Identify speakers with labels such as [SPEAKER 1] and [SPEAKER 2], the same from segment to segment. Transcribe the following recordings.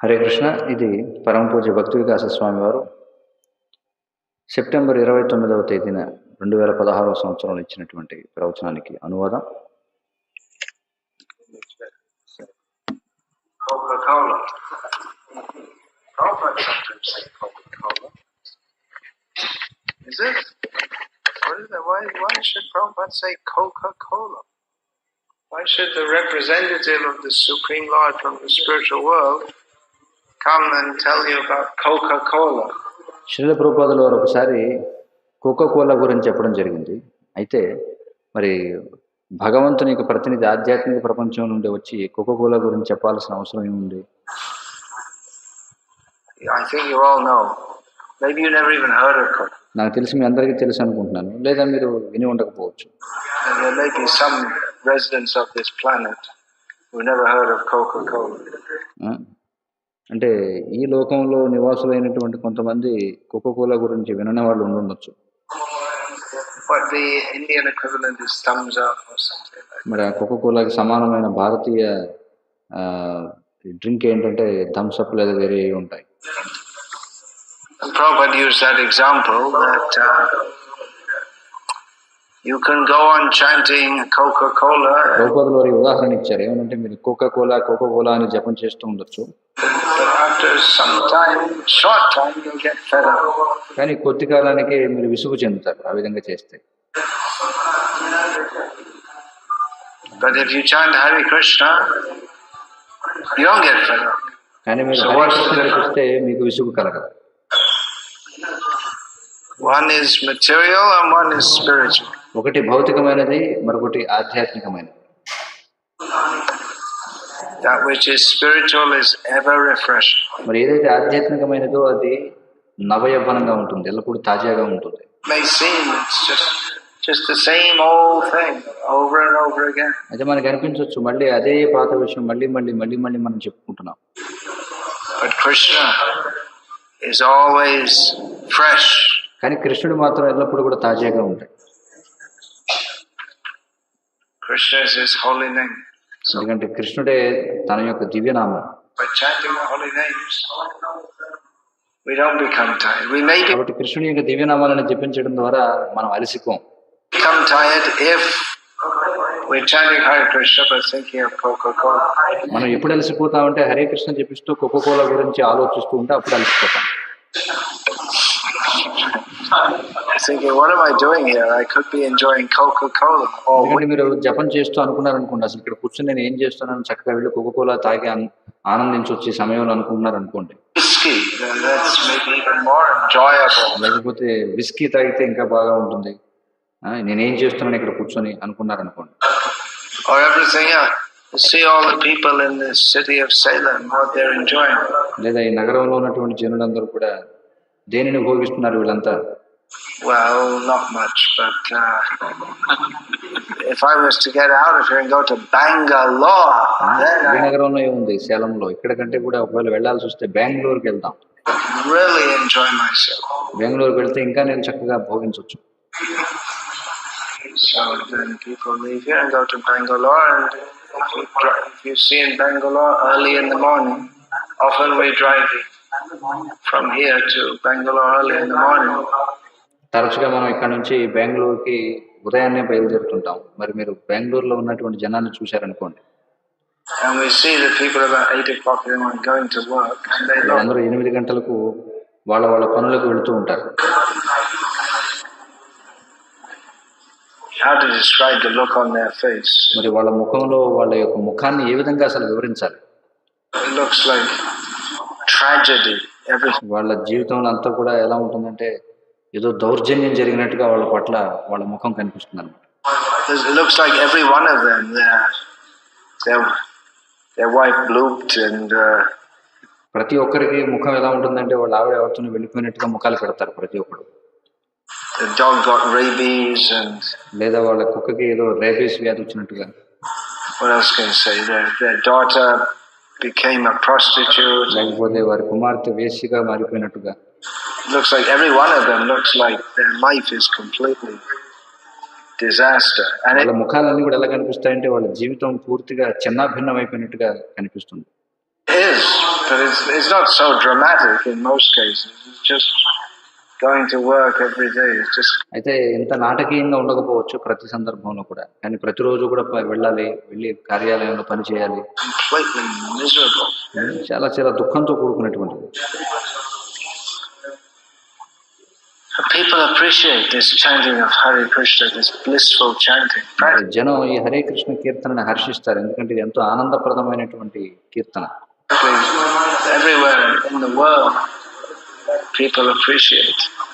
[SPEAKER 1] హరే కృష్ణ ఇది పరమ పూజ భక్తి వికాస స్వామి వారు సెప్టెంబర్ ఇరవై తొమ్మిదవ తేదీన రెండు వేల పదహారవ సంవత్సరంలో ఇచ్చినటువంటి ప్రవచనానికి అనువాదం
[SPEAKER 2] Is it? What is that? Why, why should Prabhupada say Coca-Cola? Why should the representative of the Supreme Lord from the spiritual world come and tell you about Coca-Cola?
[SPEAKER 1] Srila ప్రభుపాదుల వారు ఒకసారి కోకో కోలా గురించి చెప్పడం జరిగింది అయితే మరి భగవంతుని యొక్క ప్రతినిధి ఆధ్యాత్మిక ప్రపంచం నుండి వచ్చి కోకో కోలా గురించి చెప్పాల్సిన అవసరం ఏముంది
[SPEAKER 2] I think you all know.
[SPEAKER 1] నాకు తెలిసి మీ అందరికీ తెలుసు అనుకుంటున్నాను. లేదా మీరు విని ఉండకపోవచ్చు. అంటే ఈ లోకంలో నివాసులైనటువంటి కొంతమంది కుక్కకూల గురించి వినని వాళ్ళు ఉండుండొచ్చు. మరి ఆ కుక్కకూలకి సమానమైన భారతీయ డ్రింక్ ఏంటంటే థమ్స్అప్ లేదా వేరే ఉంటాయి.
[SPEAKER 2] And Prabhupada used that example that uh, you can go on chanting Coca-Cola
[SPEAKER 1] ప్రభుపాదులు వారి ఉదాహరణ ఇచ్చారు ఏమంటే మీరు కోకా కోలా కోకో కోలా అని జపం చేస్తూ ఉండొచ్చు
[SPEAKER 2] but after some time, short time, you'll get fed up.
[SPEAKER 1] కానీ కొద్ది కాలానికి మీరు విసుగు చెందుతారు ఆ విధంగా చేస్తే
[SPEAKER 2] But if you chant Hare Krishna, you don't get fed up.
[SPEAKER 1] కానీ మీరు
[SPEAKER 2] So
[SPEAKER 1] Hare
[SPEAKER 2] what's
[SPEAKER 1] Krishna
[SPEAKER 2] the-
[SPEAKER 1] చూస్తే మీకు విసుగు కలగదు
[SPEAKER 2] One is material and one is spiritual.
[SPEAKER 1] ఒకటి భౌతికమైనది మరొకటి ఆధ్యాత్మికమైనది
[SPEAKER 2] That which is spiritual is ever refreshing.
[SPEAKER 1] మరి ఏదైతే ఆధ్యాత్మికమైనదో అది నవయవ్వనంగా ఉంటుంది ఎల్లప్పుడూ తాజాగా ఉంటుంది
[SPEAKER 2] It may seem it's just just the same old thing over and over again.
[SPEAKER 1] అయితే మనకి అనిపించవచ్చు మళ్ళీ అదే పాత విషయం మళ్ళీ మళ్ళీ మళ్ళీ మళ్ళీ మనం చెప్పుకుంటున్నాం
[SPEAKER 2] But Krishna is always fresh.
[SPEAKER 1] కానీ కృష్ణుడు మాత్రం ఎల్లప్పుడు కూడా తాజాగా
[SPEAKER 2] ఉంటాడు.
[SPEAKER 1] ఎందుకంటే కృష్ణుడే తన యొక్క దివ్యనామం. కృష్ణుడి యొక్క దివ్యనామాలను జపించడం ద్వారా మనం అలసిపోం. మనం ఎప్పుడు అలసిపోతామంటే హరే కృష్ణ జపిస్తూ కుక్కకోల గురించి ఆలోచిస్తూ ఉంటే అప్పుడు అలసిపోతాం.
[SPEAKER 2] Thinking, what am I doing here? I could be enjoying Coca-Cola
[SPEAKER 1] ఎందుకంటే మీరు జపం చేస్తూ అనుకున్నారనుకోండి అసలు ఇక్కడ కూర్చొని నేను ఏం చేస్తున్నాను చక్కగా వెళ్ళి కోకో కోలా తాగి ఆన్- ఆనందించవచ్చు ఈ సమయంలో అనుకున్నారు అనుకోండి. లేకపోతే విస్కీ తాగితే ఇంకా బాగా ఉంటుంది ఆ, నేనేం చేస్తున్నాను ఇక్కడ కూర్చొని అనుకున్నారు అనుకోండి. లేదా ఈ nagరంలో ఉన్నటువంటి జనులందరూ కూడా దేనిని భోగిస్తున్నారు వీళ్ళంతా
[SPEAKER 2] Well, not much, but uh, if I was to get out of here and go to Bangalore, then
[SPEAKER 1] ఈ
[SPEAKER 2] I
[SPEAKER 1] నగరంలో ఏముంది సేలంలో ఇక్కడ కంటే కూడా ఒకవేళ వెళ్ళాల్సి వస్తే బెంగళూరుకి వెళ్తాం
[SPEAKER 2] really enjoy myself.
[SPEAKER 1] బెంగళూరుకి వెళ్తే ఇంకా నేను చక్కగా భోగించవచ్చు
[SPEAKER 2] So then people leave here and go to Bangalore, and if you, dri- if you see in Bangalore early in the morning, often we drive from From here
[SPEAKER 1] తరచుగా మనం ఇక్కడ నుంచి బెంగళూరుకి ఉదయాన్నే బయలుదేరుతుంటాం. మరి మీరు బెంగళూరులో ఉన్నటువంటి జనాన్ని చూశారనుకోండి. అందరూ ఎనిమిది గంటలకు వాళ్ళ వాళ్ళ పనులకు వెళుతూ ఉంటారు. మరి వాళ్ళ ముఖంలో వాళ్ళ యొక్క ముఖాన్ని ఏ విధంగా అసలు వివరించాలి?
[SPEAKER 2] Tragedy.
[SPEAKER 1] వాళ్ళ జీవితంలో అంతా కూడా ఎలా ఉంటుందంటే ఏదో దౌర్జన్యం జరిగినట్టుగా వాళ్ళ పట్ల వాళ్ళ ముఖం కనిపిస్తుంది అనమాట
[SPEAKER 2] it looks like every one of them, their their their wife blooped, and uh,
[SPEAKER 1] ప్రతి ఒక్కరికి ముఖం ఎలా ఉంటుందంటే వాళ్ళ ఆవిడ ఎవరితో వెళ్ళిపోయినట్టుగా ముఖాలు పెడతారు ప్రతి ఒక్కరు
[SPEAKER 2] the dog got rabies, and
[SPEAKER 1] లేదా వాళ్ళ కుక్కకి ఏదో రేబీస్ వ్యాధి వచ్చినట్టుగా
[SPEAKER 2] what else can I say? Their their daughter became a prostitute.
[SPEAKER 1] లేకపోతే వారి కుమార్తె వేసిగా మారిపోయినట్టుగా
[SPEAKER 2] looks like every one of them looks like their life is completely disaster. And it
[SPEAKER 1] వాళ్ళ ముఖాలన్నీ కూడా ఎలా కనిపిస్తాయంటే వాళ్ళ జీవితం పూర్తిగా చిన్నాభిన్నం అయిపోయినట్టుగా కనిపిస్తుంది
[SPEAKER 2] is, but it's, it's not so dramatic in most cases. It's just going to work every day. It's just
[SPEAKER 1] అయితే ఇంత నాటకీయంగా ఉండకపోవచ్చు ప్రతి సందర్భంలో కూడా కానీ ప్రతిరోజు కూడా వెళ్ళాలి వెళ్ళి కార్యాలయంలో పని చేయాలి. చాలా చాలా దుఃఖంతో కూడుకున్నటువంటి జనం ఈ హరే కృష్ణ కీర్తనని హర్షిస్తారు. ఎందుకంటే ఇది ఎంతో ఆనందప్రదమైనటువంటి కీర్తన.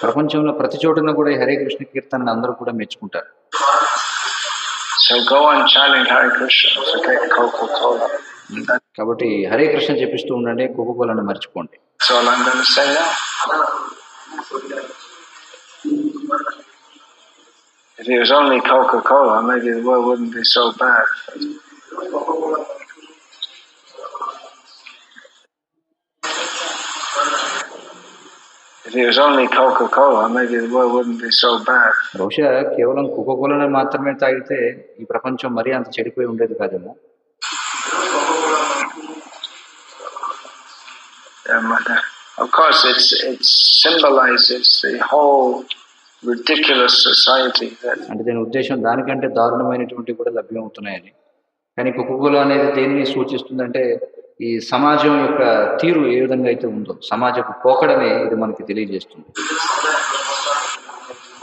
[SPEAKER 1] ప్రపంచంలో ప్రతి చోటున కూడా హరే కృష్ణ కీర్తన అందరూ కూడా మెచ్చుకుంటారు.
[SPEAKER 2] సో గో అండ్ చాలెంజ్
[SPEAKER 1] కాబట్టి హరే కృష్ణ చెప్పిస్తూ ఉండండి కోకోకోలను మర్చిపోండి
[SPEAKER 2] now. If it was only Coca-Cola, maybe the world wouldn't be so bad. If it was only Coca-Cola, maybe the world wouldn't be so bad.
[SPEAKER 1] బహుశా కేవలం కోకోకోలను మాత్రమే తాగితే ఈ ప్రపంచం మరీ అంత చెడిపోయి ఉండేది కాదేమో
[SPEAKER 2] Um, uh, of course, it's it symbolizes the whole ridiculous society that
[SPEAKER 1] అంటే దీని ఉద్దేశం దానికంటే దారుణమైనటువంటి కూడా లభ్యం అవుతున్నాయని కానీ కోకోకోలా అనేది దేన్ని సూచిస్తుందంటే ఈ సమాజం యొక్క తీరు ఏ విధంగా అయితే ఉందో సమాజపు పోకడని ఇది మనకి తెలియజేస్తుంది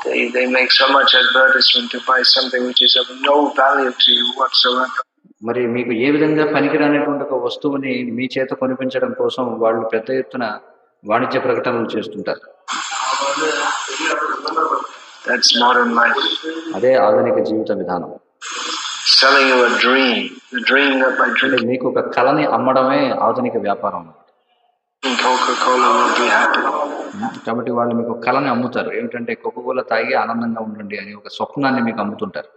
[SPEAKER 2] they, they make so much advertisement to buy something which is of no value to you whatsoever.
[SPEAKER 1] మరి మీకు ఏ విధంగా పనికిరానటువంటి ఒక వస్తువుని మీ చేత కొనిపించడం కోసం వాళ్ళు పెద్ద ఎత్తున వాణిజ్య ప్రకటనలు చేస్తుంటారు. అదే ఆధునిక జీవిత విధానం.
[SPEAKER 2] Selling you a dream, the dream that
[SPEAKER 1] అంటే
[SPEAKER 2] drinking
[SPEAKER 1] మీకు ఒక కళని అమ్మడమే ఆధునిక వ్యాపారం. కాబట్టి వాళ్ళు మీకు కళని అమ్ముతారు. ఏమిటంటే కోకోకోలా తాగి ఆనందంగా ఉండండి అని ఒక స్వప్నాన్ని మీకు అమ్ముతుంటారు.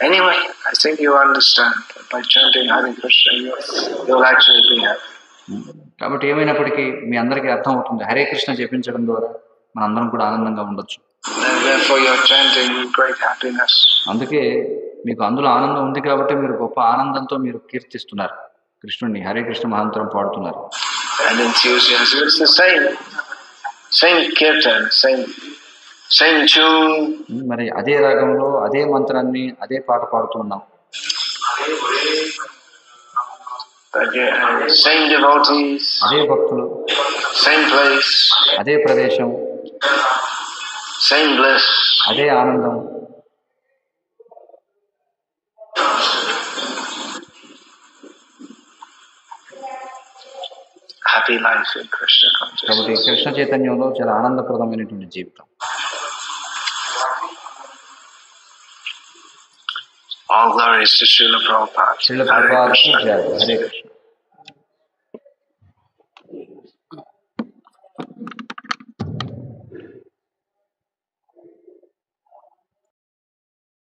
[SPEAKER 2] Anyway, I think you understand. By chanting Hare Krishna, you will actually be happy.
[SPEAKER 1] కాబట్టి ఏమైనప్పటికీ మీ అందరికీ అర్థం అవుతుంది హరే కృష్ణ చేపించడం ద్వారా మన అందరం కూడా ఆనందంగా ఉండొచ్చు. అందుకే మీకు అందులో ఆనందం ఉంది కాబట్టి మీరు గొప్ప ఆనందంతో మీరు కీర్తిస్తున్నారు. కృష్ణుడిని హరే కృష్ణ మహాంతరం పాడుతున్నారు.
[SPEAKER 2] And enthusiasm. It's the same,
[SPEAKER 1] మరి అదే రాగంలో అదే మంత్రాన్ని అదే పాట పాడుతూ ఉన్నాం.
[SPEAKER 2] But yeah, same devotees,
[SPEAKER 1] అదే భక్తులు. అదే ప్రదేశం. అదే ఆనందం.
[SPEAKER 2] In Krishna
[SPEAKER 1] కాబట్టి. కృష్ణ చైతన్యంలో చాలా ఆనందప్రదమైనటువంటి జీవితం.
[SPEAKER 2] All glories to Srila Prabhupada.
[SPEAKER 1] Srila
[SPEAKER 2] Hare
[SPEAKER 1] ప్రభావాలకు
[SPEAKER 2] Krishna.
[SPEAKER 1] Jaya Hare Krishna